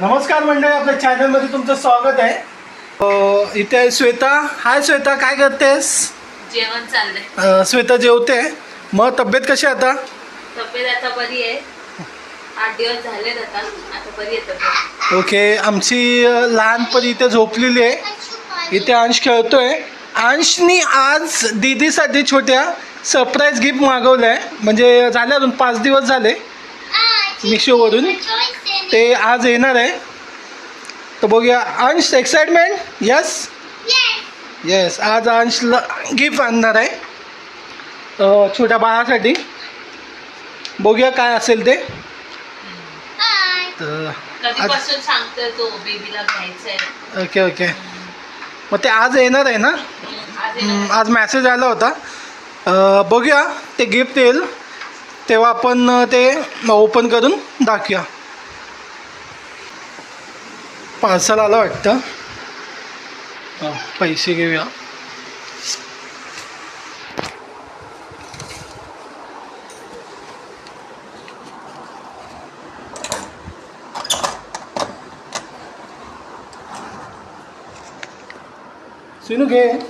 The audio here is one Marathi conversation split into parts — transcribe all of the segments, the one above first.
नमस्कार मंडळी आपल्या चॅनलमध्ये तुमचं स्वागत आहे. अ, इथे आहे श्वेता. हाय श्वेता काय करतेस? जेवण चाललंय. अ, श्वेता जेवते. मग तब्येत कशी आहे आता? तब्येत आता बरी आहे. आठ दिवस झालेत आता. आता बरी आहे तब्येत. ओके आमची लहानपणी इथे झोपलेली आहे. इथे अंश खेळतोय. अंशनी आज दीदीसाठी छोट्या सरप्राईज गिफ्ट मागवलं आहे म्हणजे झाले अजून पाच दिवस झाले. मिशोवरून. ते आज येणार आहे. तर बघूया अंश एक्साइटमेंट यस येस आज अंशला गिफ्ट आणणार आहे. छोट्या बाळासाठी. बघूया काय असेल ते. तर ओके ओके. मग ते आज येणार आहे ना? आज मेसेज आला होता. बघूया ते गिफ्ट येईल. तेव्हा आपण ते ओपन करून दाखवूया. पार्सल आलं वाटतं अ, पैसे घेऊया सिनू घे एक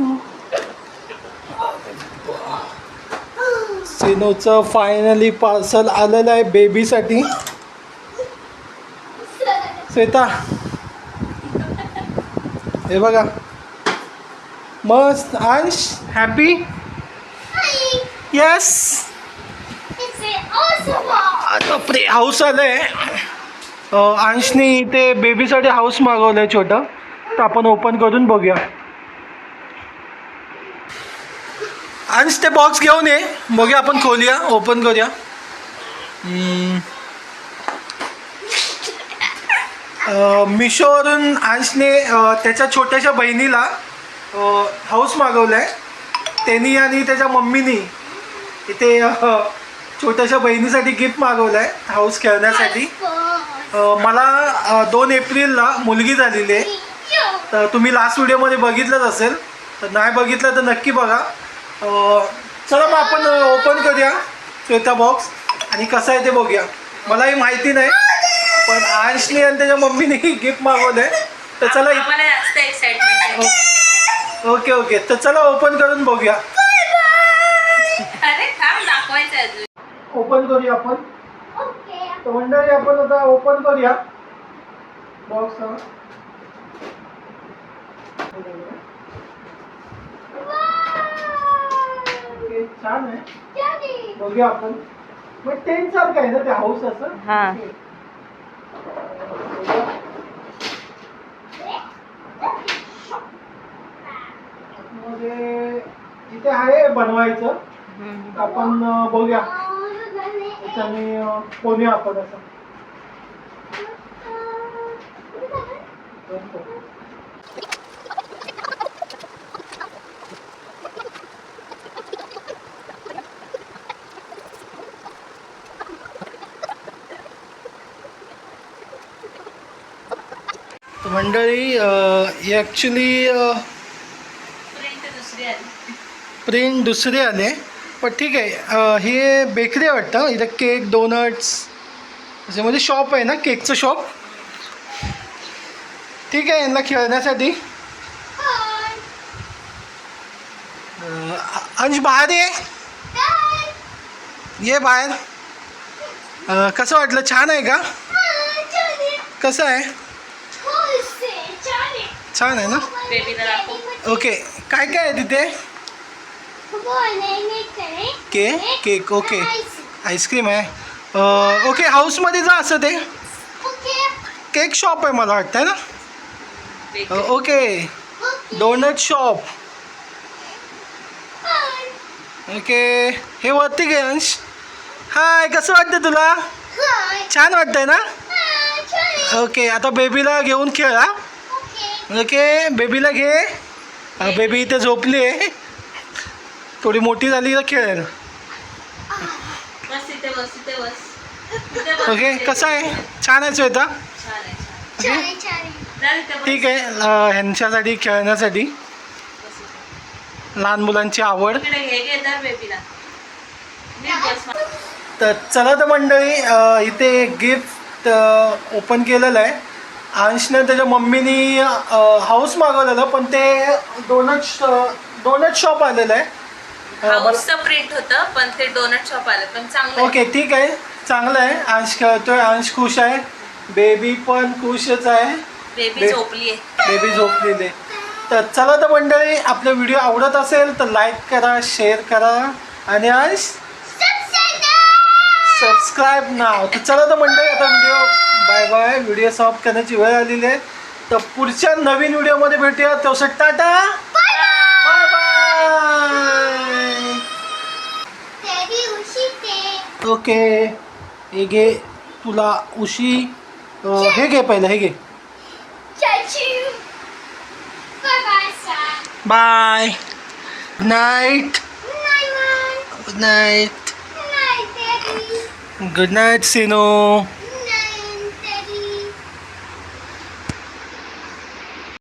मिनिट सिनोचं फायनली पार्सल आलेलं आहे बेबीसाठी श्वेता. हे बघा. मस्त. अंश. हॅपी येस बापरे हाऊस आलंय. अं, अंशनी ते बेबीसाठी हाऊस मागवलंय छोटं. तर आपण ओपन करून बघूया. अंश ते बॉक्स घेऊन ये. बघूया आपण खोलूया. ओपन करूया. मिशोवरून अंशने त्याच्या छोट्याशा बहिणीला हाऊस मागवलं आहे त्यांनी आणि त्याच्या मम्मीनी इथे छोट्याशा बहिणीसाठी गिफ्ट मागवलं आहे हाऊस खेळण्यासाठी मला दोन एप्रिलला मुलगी झालेली आहे. तर तुम्ही लास्ट व्हिडिओमध्ये बघितलंच असेल. तर नाही बघितलं तर नक्की बघा. चला मग आपण ओपन करूया श्वेता बॉक्स आणि कसं आहे ते बघूया. मलाही माहिती नाही पण अंशनी आणि त्याच्या मम्मीने गिफ्ट मागवलंय. तर चला आहे. Okay okay. तर चला ओपन करून बघूया. ओपन करूया आपण. तर मंडळी आपण आता ओपन करूया. बॉक्स हा ओके छान आहे. बघूया आपण. मग टेन सारखं आहे ना ते हाऊस असं? हा. मध्ये इथे आहे बनवायचं. आपण बघूया. त्याच्याने अं, कोणी आपण असं. मंडळी ॲक्च्युली प्रिंट दुसरी आली प्रिंट दुसरे आले. पण ठीक आहे हे बेकरी वाटतं. इथं केक डोनट्स असे म्हणजे शॉप आहे ना केकचं शॉप ठीक आहे यांना खेळण्यासाठी. अंश बाहेर ये. ये बाहेर. कसं वाटलं? छान आहे का? कसं आहे? छान आहे ना? बेबीला दाखव ओके काय काय आहे तिथे? के केक ओके आईस्क्रीम आहे. अं, ओके हाऊसमध्ये जा असं ते. केक शॉप आहे मला वाटतं आहे ना? अं, ओके डोनट शॉप ओके हे वरती घे अंश. हाय कसं वाटतं तुला? छान वाटतंय ना? ओके आता बेबीला घेऊन खेळ ओके बेबीला घे. अं, बेबी इथे झोपली आहे. थोडी मोठी झाली तर खेळेल ओके. कसं आहे? छान आहे श्वेता. ठीक आहे ह्यांच्यासाठी खेळण्यासाठी. लहान मुलांची आवड. तर चला तर मंडळी इथे गिफ्ट ओपन केलेलं आहे. अंशनं त्याच्या मम्मीनी हाऊस मागवलेलं पण ते डोनट डोनट शॉप आलेलं आहे. हाऊसचं प्रिंट होतं पण ते डोनट शॉप आलं पण चांगलं आहे. ओके ठीक आहे. चांगलं आहे. अंश खेळतोय. अंश खुश आहे. बेबी पण खुशच आहे. बेबी बे- झोपली आहे. बेबी झोपलेले तर चला तर मंडळी आपला व्हिडिओ आवडत असेल तर लाईक करा शेअर करा. आणि अंश? सबस्क्राईब नाव तर चला तर मंडळी आता video bye bye video soft करण्याची वेळ आलेली आहे. तर पुढच्या नवीन व्हिडिओमध्ये भेटूया. तसं टाटा. बाय बाय ओके हे घे. तुला उशी हे घे पहिलं हे घे. Bye good night good night good night सिनो